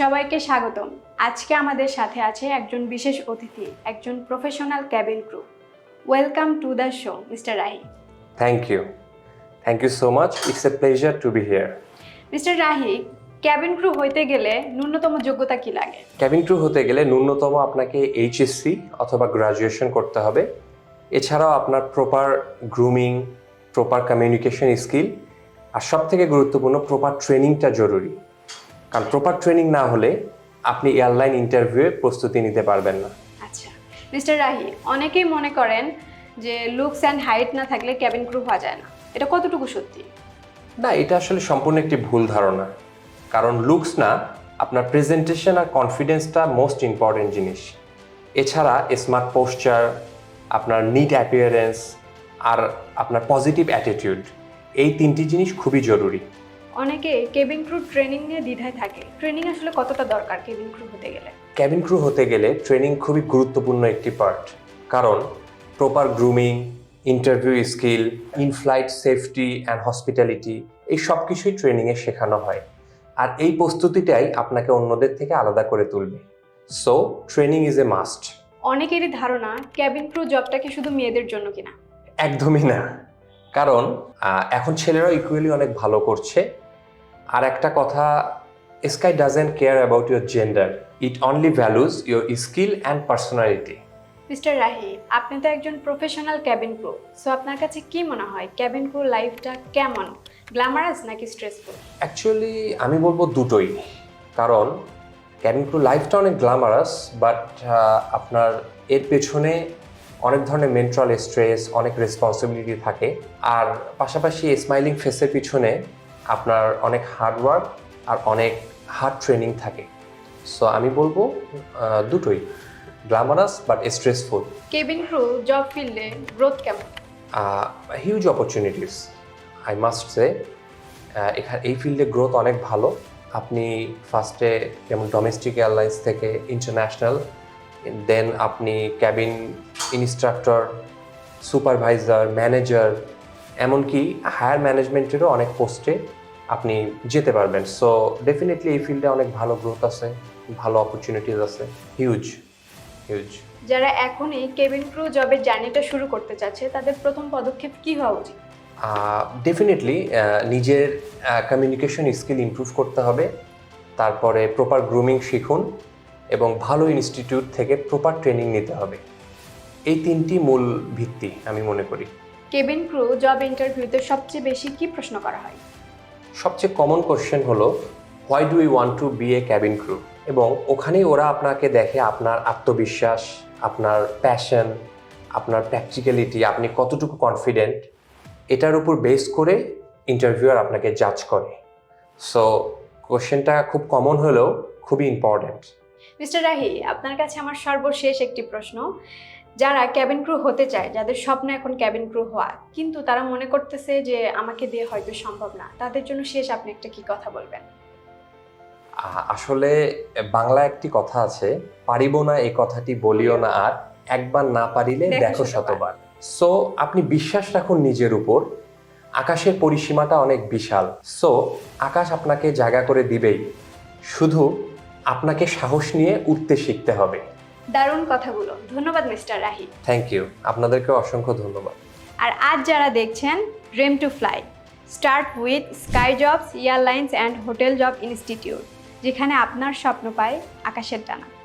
সবাইকে স্বাগতম। আজকে আমাদের সাথে আছে একজন বিশেষ অতিথি একজন professional cabin crew welcome to the show mister Rahi thank you thank you so much it's a pleasure to be here mister Rahi cabin crew হইতে গেলে ন্যূনতম যোগ্যতা কি লাগে? ক্যাবিন ক্রু হতে গেলে ন্যূনতম আপনাকে এইচএসসি অথবা গ্রাজুয়েশন করতে হবে। এছাড়াও আপনার proper grooming proper communication skill আর সব থেকে গুরুত্বপূর্ণ প্রপার ট্রেনিংটা জরুরি। কারণ প্রপার ট্রেনিং না হলে আপনি এয়ারলাইন ইন্টারভিউয়ে প্রস্তুতি নিতে পারবেন না। আচ্ছা। মিস্টার রাহি অনেকেই মনে করেন যে লুকস অ্যান্ড হাইট না থাকলে ক্যাবিন ক্রু হওয়া যায় না। এটা কতটুকু সত্যি? না এটা আসলে সম্পূর্ণ একটি ভুল ধারণা। কারণ লুকস না আপনার প্রেজেন্টেশন আর কনফিডেন্সটা মোস্ট ইম্পর্টেন্ট জিনিস। এছাড়া স্মার্ট পোস্টার আপনার নিট অ্যাপিয়ারেন্স আর আপনার পজিটিভ অ্যাটিটিউড এই তিনটি জিনিস খুবই জরুরি। অনেকে কেবিন ক্রু ট্রেনিং নিয়ে দ্বিধায় থাকে। ট্রেনিং আসলে কতটা দরকার কেবিন ক্রু হতে গেলে? ক্যাবিন ক্রু হতে গেলে ট্রেনিং খুবই গুরুত্বপূর্ণ একটি পার্ট কারণ proper grooming interview skill in flight safety and hospitality এই সব কিছুই ট্রেনিংয়ে শেখানো হয়। আর এই প্রস্তুতিটাই আপনাকে অন্যদের থেকে আলাদা করে তুলবে। So training is a must অনেকেরই ধারণা ক্যাবিন ক্রু জবটা কি শুধু মেয়েদের জন্য কিনা। একদমই না। কারণ এখন ছেলেরাও ইকুয়ালি অনেক ভালো করছে। আর একটা কথা Sky doesn't care about your gender it only values your skill and personality mister Rahi আপনি তো একজন প্রফেশনাল ক্যাবিন ক্রু সো আপনার কাছে কি মনে হয়? ক্যাবিন ক্রু লাইফটা কেমন? গ্ল্যামারাস নাকি স্ট্রেসফুল অ্যাকচুয়ালি আমি বলব দুটোই। কারণ ক্যাবিন ক্রু লাইফটা অনেক গ্ল্যামারাস বাট আপনার এর পেছনে অনেক ধরনের মেন্টাল স্ট্রেস অনেক রেসপন্সিবিলিটি থাকে। আর পাশাপাশি স্মাইলিং ফেসের পিছনে আপনার অনেক হার্ডওয়ার্ক আর অনেক হার্ড ট্রেনিং থাকে। সো আমি বলব দুটোই। Glamorous but stressful cabin crew job ফিল্ডে গ্রোথ কেমন? Huge opportunities I must say এখানে এই ফিল্ডে গ্রোথ অনেক ভালো। আপনি ফার্স্টে যেমন ডোমেস্টিক এয়ারলাইন্স থেকে ইন্টারন্যাশনাল দেন আপনি ক্যাবিন ইনস্ট্রাক্টর সুপারভাইজার ম্যানেজার এমনকি হায়ার ম্যানেজমেন্টেরও অনেক পোস্টে আপনি যেতে পারবেন। সো ডেফিনেটলি এই ফিল্ডে অনেক ভালো গ্রোথ আছে ভালো অপরচুনিটিস আছে। হিউজ হিউজ যারা এখনই কেবিন ক্রু জবের জার্নিটা শুরু করতে চাচ্ছে তাদের প্রথম পদক্ষেপ কি হওয়া উচিত? ডেফিনেটলি নিজের কমিউনিকেশন স্কিল ইমপ্রুভ করতে হবে। তারপরে প্রপার গ্রুমিং শিখুন এবং ভালো ইনস্টিটিউট থেকে প্রপার ট্রেনিং নিতে হবে। এই তিনটি মূল ভিত্তি আমি মনে করি। কেবিন ক্রু জব ইন্টারভিউতে সবচেয়ে বেশি কি প্রশ্ন করা হয়? সবচেয়ে কমন কোশ্চেন হলো why do you want to be a cabin crew এবং ওখানেই ওরা আপনাকে দেখে আপনার আত্মবিশ্বাস, আপনার প্যাশন আপনার প্র্যাকটিক্যালিটি আপনি কতটুকু কনফিডেন্ট এটার উপর বেস করে ইন্টারভিউয়ার আপনাকে জাজ করে। সো কোশ্চেনটা খুব কমন হলেও খুবই ইম্পর্ট্যান্ট মিস্টার রাহি, আপনার কাছে আমার সর্বশেষ একটি প্রশ্ন। যারা ক্যাবিন ক্রু হতে চায় যাদের স্বপ্ন এখন ক্যাবিন ক্রু হওয়া কিন্তু তারা মনে করতেছে যে আমাকে দিয়ে হয়তো সম্ভব না। তাদের জন্য শেষ আপনি একটা কি কথা বলবেন? আসলে বাংলা একটি কথা আছে পারিব না এই কথাটি বলিও না আর একবার না পারিলে দেখো। শতবার। সো আপনি বিশ্বাস রাখুন নিজের উপর আকাশের পরিসীমাটা অনেক বিশাল। সো আকাশ আপনাকে জায়গা করে দিবেই। শুধু আপনাকে সাহস নিয়ে উঠতে শিখতে হবে। দারুণ কথাগুলো। ধন্যবাদ মিস্টার রাহি। থ্যাংক ইউ আপনাদেরকে অসংখ্য ধন্যবাদ। আর আজ যারা দেখছেন dream to fly start with Sky Jobs airlines and hotel job institute যেখানে আপনার স্বপ্ন পায় আকাশের ডানা।